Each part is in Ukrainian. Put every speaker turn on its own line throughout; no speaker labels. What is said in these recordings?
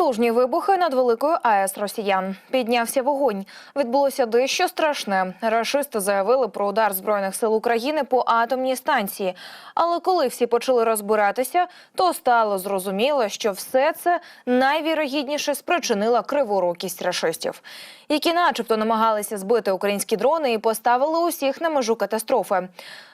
Потужні вибухи над великою АЕС росіян. Піднявся вогонь. Відбулося дещо страшне. Рашисти заявили про удар збройних сил України по атомній станції. Але коли всі почали розбиратися, то стало зрозуміло, що все це найвірогідніше спричинила криворукість рашистів, які, начебто, намагалися збити українські дрони і поставили усіх на межу катастрофи.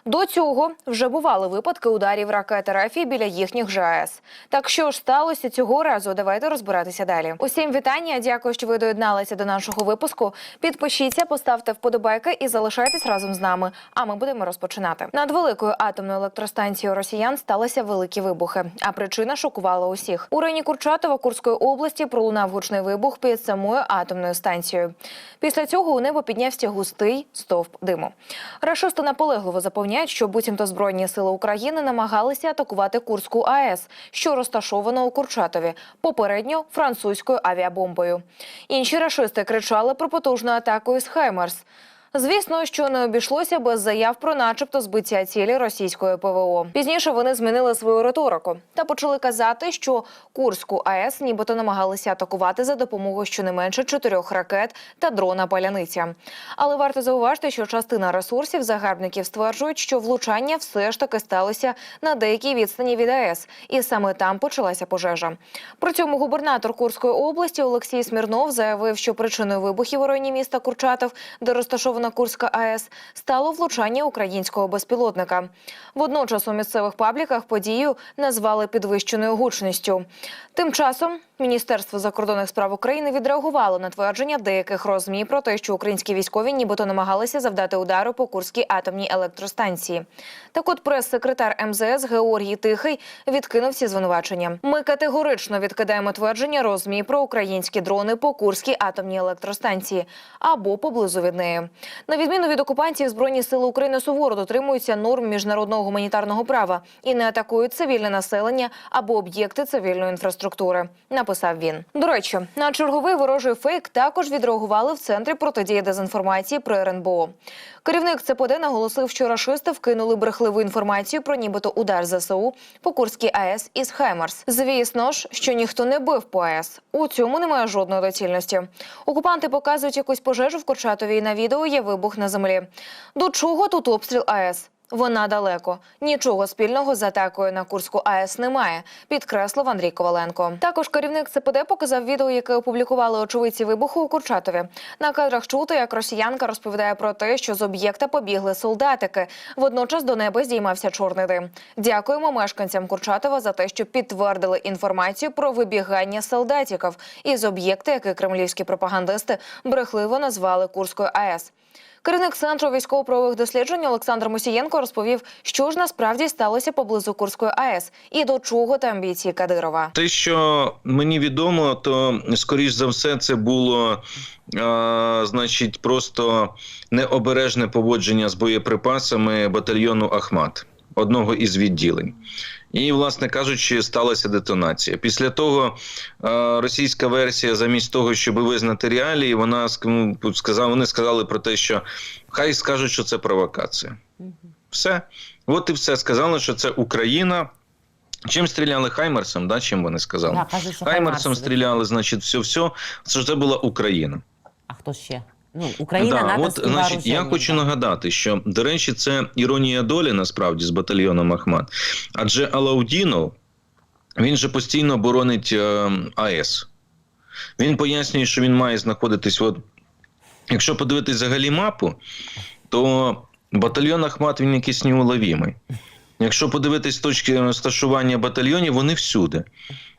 До цього вже бували випадки ударів ракет РФ біля їхніх же АЕС. Так що ж сталося цього разу? Давайте розбиратися далі. Усім вітання. Дякую, що ви доєдналися до нашого випуску. Підпишіться, поставте вподобайки і залишайтесь разом з нами. А ми будемо розпочинати. Над великою атомною електростанцією росіян сталися великі вибухи. А причина шокувала усіх. У районі Курчатова Курської області пролунав гучний вибух під самою атомною станцією. Після цього у небо піднявся густий стовп диму. Рашисти наполегливо запевняють, що буцімто збройні сили України намагалися атакувати Курську АЕС, що розташована у Курчатові, попередньо французькою авіабомбою. Інші рашисти кричали про потужну атаку із Хаймерс. Звісно, що не обійшлося без заяв про, начебто, збиття цілі російської ПВО. Пізніше вони змінили свою риторику та почали казати, що Курську АЕС нібито намагалися атакувати за допомогою щонайменше чотирьох ракет та дрона паляниця. Але варто зауважити, що частина ресурсів загарбників стверджують, що влучання все ж таки сталося на деякій відстані від АЕС, і саме там почалася пожежа. При цьому губернатор Курської області Олексій Смірнов заявив, що причиною вибухів у районі міста Курчатов, де розташована Курська АЕС, стало влучання українського безпілотника. Водночас у місцевих пабліках подію назвали підвищеною гучністю. Тим часом Міністерство закордонних справ України відреагувало на твердження деяких розмі про те, що українські військові нібито намагалися завдати удару по Курській атомній електростанції. Так от прес-секретар МЗС Георгій Тихий відкинув ці звинувачення. Ми категорично відкидаємо твердження розмі про українські дрони по Курській атомній електростанції або поблизу від неї. На відміну від окупантів, збройні сили України суворо дотримуються норм міжнародного гуманітарного права і не атакують цивільне населення або об'єкти цивільної інфраструктури. Написав він. До речі, на черговий ворожий фейк також відреагували в центрі протидії дезінформації при РНБО. Керівник ЦПД наголосив, що рашисти вкинули брехливу інформацію про нібито удар ЗСУ по Курській АЕС із Хаймерс. Звісно ж, що ніхто не бив по АЕС. У цьому немає жодної доцільності. Окупанти показують якусь пожежу в Курчатові і на відео є вибух на землі. До чого тут обстріл АЕС? Вона далеко. Нічого спільного з атакою на Курську АЕС немає, підкреслив Андрій Коваленко. Також керівник ЦПД показав відео, яке опублікували очевидці вибуху у Курчатові. На кадрах чути, як росіянка розповідає про те, що з об'єкта побігли солдатики. Водночас до неба здіймався чорний дим. Дякуємо мешканцям Курчатова за те, що підтвердили інформацію про вибігання солдатиків із об'єкта, який кремлівські пропагандисти брехливо назвали Курською АЕС. Керівник центру військово-правових досліджень Олександр Мусієнко розповів, що ж насправді сталося поблизу Курської АЕС і до чого та амбіції Кадирова.
Те, що мені відомо, то скоріш за все це було, а, значить, просто необережне поводження з боєприпасами батальйону Ахмат, одного із відділень. І, власне кажучи, сталася детонація. Після того е, російська версія, замість того, щоб визнати реалії, вона ну, сказала, вони сказали про те, що хай скажуть, що це провокація. Все. От і все. Сказали, що це Україна. Чим стріляли Хаймерсом, да, чим вони сказали?
Да, кажуть, що
Хаймерсом стріляли, значить, все, все. Це ж це була Україна.
А хто ще? Ну, Україна,
да, от, значить, я хочу нагадати, що до речі, це іронія долі насправді з батальйоном Ахмат. Адже Алаудінов він же постійно боронить е, АЕС. Він пояснює, що він має знаходитись. От, якщо подивитись взагалі мапу, то батальйон Ахмат він якийсь неуловімий. Якщо подивитись точки розташування батальйонів, вони всюди.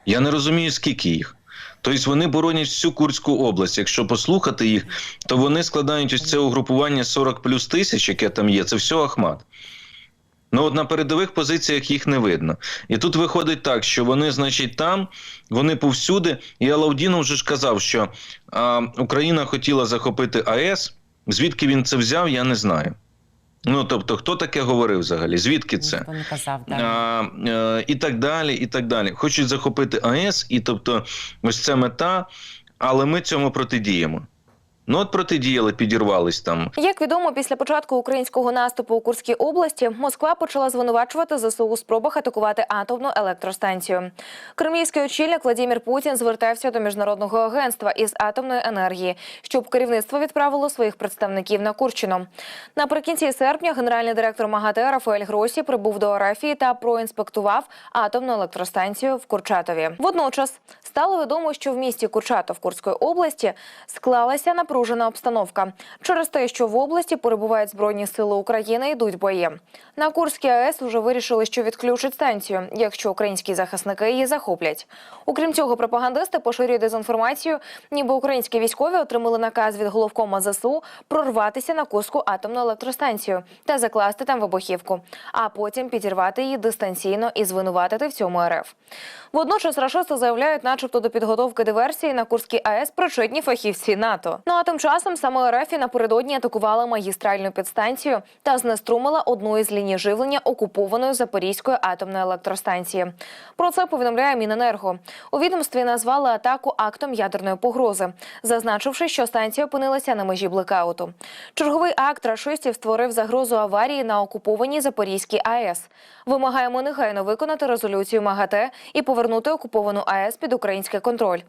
Я не розумію, скільки їх. Тобто вони боронять всю Курську область. Якщо послухати їх, то вони складають ось це угрупування 40 плюс тисяч, яке там є, це все Ахмат. Ну, от на передових позиціях їх не видно. І тут виходить так, що вони, значить, там, вони повсюди. І Алаудінов вже ж казав, що а, Україна хотіла захопити АЕС. Звідки він це взяв, я не знаю. Ну, тобто, хто таке говорив взагалі? Звідки це?
Ніхто не казав, да.
А, а, і так далі, і так далі. Хочуть захопити АЕС, і тобто, ось це мета, але ми цьому протидіємо. Ну от протидіяли, підірвались там.
Як відомо, після початку українського наступу у Курській області Москва почала звинувачувати ЗСУ у спробах атакувати атомну електростанцію. Кремлівський очільник Владимир Путін звертався до міжнародного агентства із атомної енергії, щоб керівництво відправило своїх представників на Курщину. Наприкінці серпня генеральний директор МАГАТЕ Рафаель Гросі прибув до Арафії та проінспектував атомну електростанцію в Курчатові. Водночас стало відомо, що в місті Курчатов Курської області склалася напружена обстановка через те, що в області перебувають збройні сили України, йдуть бої. На Курській АЕС вже вирішили, що відключать станцію, якщо українські захисники її захоплять. Окрім цього, пропагандисти поширюють дезінформацію, ніби українські військові отримали наказ від головкома ЗСУ прорватися на Курську атомну електростанцію та закласти там вибухівку, а потім підірвати її дистанційно і звинуватити в цьому РФ. Водночас рашисти заявляють, начебто до підготовки диверсії на Курській АЕС причетні фахівці НАТО. Ну а тим часом саме РФ напередодні атакувала магістральну підстанцію та знеструмила одну із ліній живлення окупованої Запорізької атомної електростанції. Про це повідомляє Міненерго. У відомстві назвали атаку актом ядерної погрози, зазначивши, що станція опинилася на межі блекауту. Черговий акт рашистів створив загрозу аварії на окупованій Запорізькій АЕС. Вимагаємо негайно виконати резолюцію МАГАТЕ і повернути окуповану АЕС під український контроль.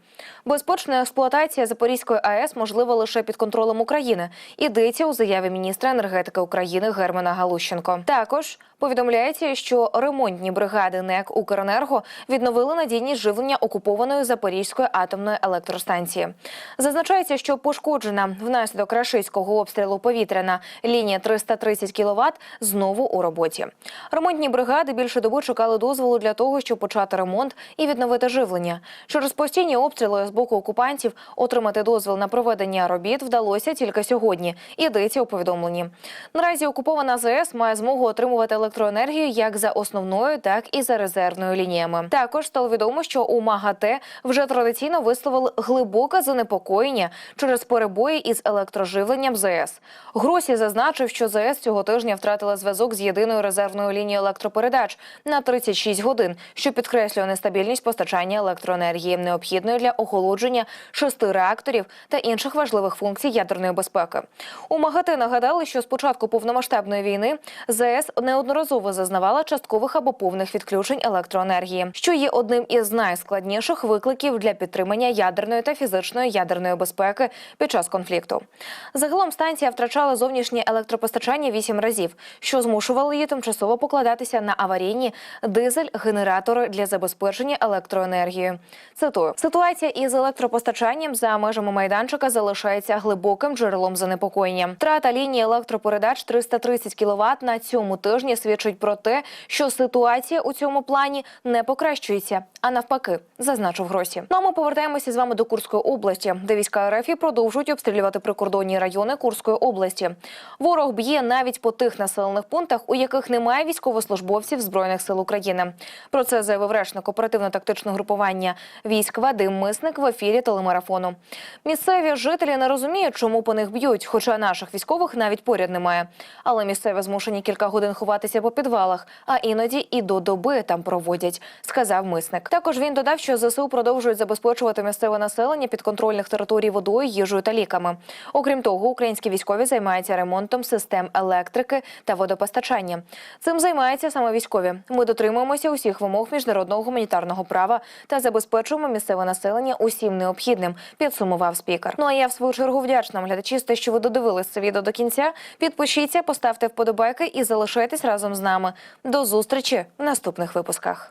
Безпечна експлуатація Запорізької АЕС можлива лише під контролем України. Ідеться у заяві міністра енергетики України Германа Галущенко. Також повідомляється, що ремонтні бригади НЕК Укренерго відновили надійність живлення окупованої Запорізької атомної електростанції. Зазначається, що пошкоджена внаслідок рашистського обстрілу повітряна лінія 330 кВт знову у роботі. Ремонтні бригади більше доби чекали дозволу для того, щоб почати ремонт і відновити живлення. Через постійні обстріли з боку окупантів отримати дозвіл на проведення робіт вдалося тільки сьогодні. Йдеться у повідомленні. Наразі окупована ЗС має змогу отримувати електроенергію як за основною, так і за резервною лініями. Також стало відомо, що у МАГАТЕ вже традиційно висловили глибоке занепокоєння через перебої із електроживленням ЗС. Гросі зазначив, що ЗС цього тижня втратила зв'язок з єдиною резервною лінією електропередач на 36 годин, що підкреслює нестабільність постачання електроенергії, необхідної для охолодження шести реакторів та інших важливих функцій ядерної безпеки. У МАГАТЕ нагадали, що з початку повномасштабної війни ЗС неодноразово зазнавала часткових або повних відключень електроенергії, що є одним із найскладніших викликів для підтримання ядерної та фізичної ядерної безпеки під час конфлікту. Загалом станція втрачала зовнішнє електропостачання вісім разів, що змушувало її тимчасово покладатися на аварійні дизель-генератори для забезпечення електроенергією. Цитую: ситуація із електропостачанням за межами майданчика залишається глибоким джерелом занепокоєння. Втрата лінії електропередач 330 кВт на цьому тижні свідчить про те, що ситуація у цьому плані не покращується, а навпаки, зазначив Гросі. Ну а ми повертаємося з вами до Курської області, де війська РФ продовжують обстрілювати прикордонні райони Курської області. Ворог б'є навіть по тих населених пунктах, у яких немає військовослужбовців збройних сил України. Про це заявив речник оперативно-тактичного групування військ Вадим Мисник в ефірі телемарафону. Місцеві жителі не розуміють, чому по них б'ють, хоча наших військових навіть поряд немає. Але місцеві змушені кілька годин ховатися по підвалах, а іноді і до доби там проводять, сказав мисник. Також він додав, що ЗСУ продовжують забезпечувати місцеве населення підконтрольних територій водою, їжею та ліками. Окрім того, українські військові займаються ремонтом систем електрики та водопостачання. Цим займаються саме військові. Ми дотримуємося усіх вимог міжнародного гуманітарного права та забезпечуємо місцеве населення усім необхідним. Підсумував спікер. Ну а я в свою чергу вдячна глядачі, те, що ви додивились це відео до кінця. Підпишіться, поставте вподобайки і залишайтесь разом з нами. До зустрічі в наступних випусках.